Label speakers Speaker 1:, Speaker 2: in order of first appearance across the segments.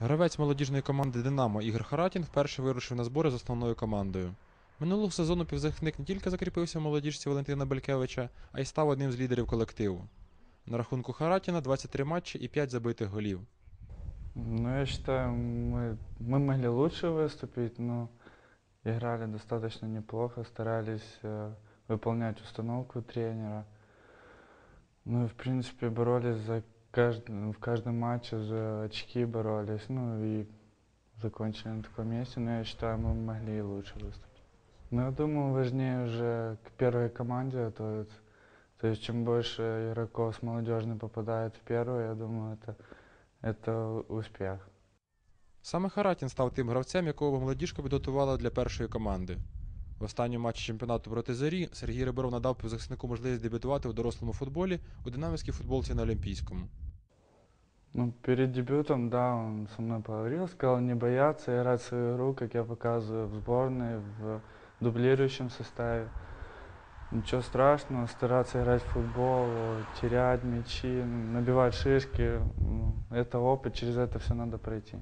Speaker 1: Гравець молодіжної команди Динамо Ігор Харатін вперше вирушив на збори з основною командою. Минулого сезону півзахисник не тільки закріпився в молодіжці Валентина Белькевича, а й став одним з лідерів колективу. На рахунку Харатіна 23 матчі і 5 забитих голів.
Speaker 2: Ну, я считаю, мы, мы могли лучше выступить, но играли достаточно неплохо, старались э, выполнять установку тренера. Ну и, в принципе, боролись за кажд- в каждом матче за очки боролись, ну и закончили на таком месте, но я считаю, мы могли и лучше выступить. Но я думаю, важнее уже к первой команде готовиться. То есть, чем больше игроков с молодежной попадает в первую, я думаю, это, это успех.
Speaker 1: Саме Харатін став тим гравцем, якого молодіжка підготувала для першої команди. В останньому матчі чемпіонату проти Зорі Сергій Риборов надав півзахиснику можливість дебютувати у дорослому футболі у динамівській футболці на Олімпійському.
Speaker 2: Ну, перед дебютом, да, он со мной поговорил, сказал не бояться играть свою игру, как я показываю в сборной, в дублирующем составе. Ничего страшного, стараться играть в футбол, терять мячи, набивать шишки. Ну, Это опыт, через это все надо пройти.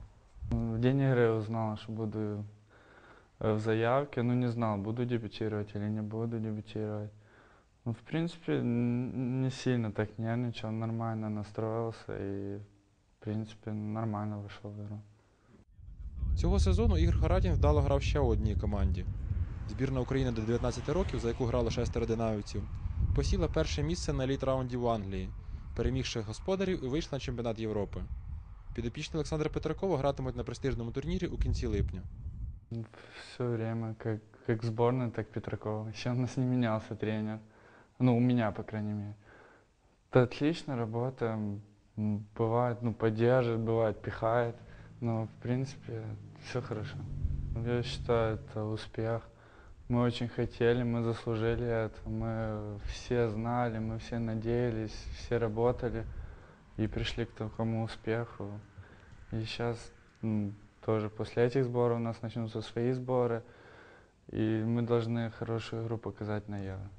Speaker 2: Ну, В день игры узнал, что буду э, в заявке, но не знал, буду дебютировать или не буду дебютировать. Ну, в принципе, не сильно так нервничал, нормально настроился и, в принципе, нормально вышел в игру.
Speaker 1: Цього сезону Ігор Харатін вдало грав ще у одній команді. Збірна України до 19 років, за яку грало шестеро динамівців, посіла перше місце на еліт раунді в Англії, перемігши господарів і вийшла на чемпіонат Європи. Підопічні Олександра Петракова гратимуть на престижному турнірі у кінці липня.
Speaker 2: Все время, как, как сборная, так Петракова. Еще у нас не менялся тренер. Ну, у меня, по крайней мере. Да, отлично работаем. М, Бывает, ну, поддерживает, бывает, пихает. Но, в принципе, все хорошо. Я считаю, это успех. Мы очень хотели, мы заслужили это. Мы все знали, мы все надеялись, все работали и пришли к такому успеху. И сейчас тоже после этих сборов у нас начнутся свои сборы, и мы должны хорошую игру показать на Евро.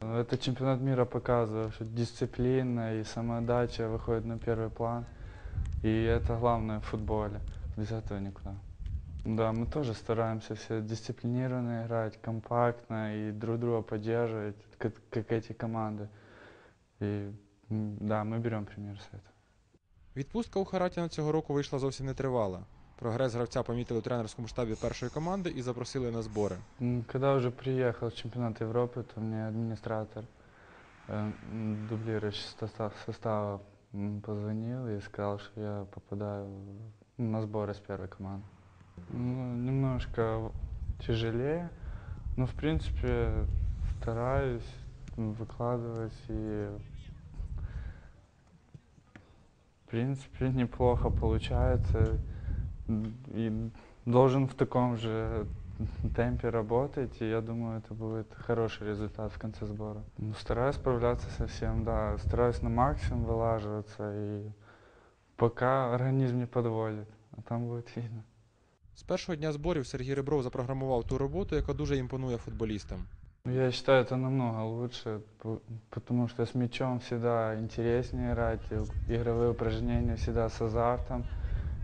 Speaker 2: Этот чемпионат мира показывает, что дисциплина и самоотдача выходят на первый план, и это главное в футболе. Без этого никуда. Да, мы тоже стараемся все дисциплинированно играть, компактно и друг друга поддерживать, как, как эти команды. И м, да, мы берем пример с этого.
Speaker 1: Відпустка у Харатіна цього року вийшла зовсім нетривала. Прогрес гравця помітили у тренерському штабі першої команди і запросили на збори.
Speaker 2: М, Когда уже приехал в чемпионат Европы, то мне администратор, э, м, дублирующий состав, состава, м, позвонил и сказал, что я попадаю в- на сборы с первой команды. Ну, немножко тяжелее, но в принципе стараюсь м, выкладывать и в принципе неплохо получается. М, И должен в таком же темпе работать, и я думаю, это будет хороший результат в конце сбора. Ну, стараюсь справляться со всем, да, стараюсь на максимум вылаживаться, и пока организм не подводит, а там будет видно.
Speaker 1: З першого дня зборів Сергій Ребров запрограмував ту роботу, яка дуже імпонує футболістам.
Speaker 2: Ну, Я считаю, это намного лучше, п- потому что с мячом всегда интереснее играть, и игровые упражнения всегда с азартом,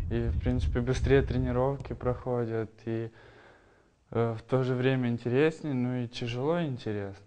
Speaker 2: И, в принципе, быстрее тренировки проходят, и э, в то же время интереснее, ну и тяжело и интересно.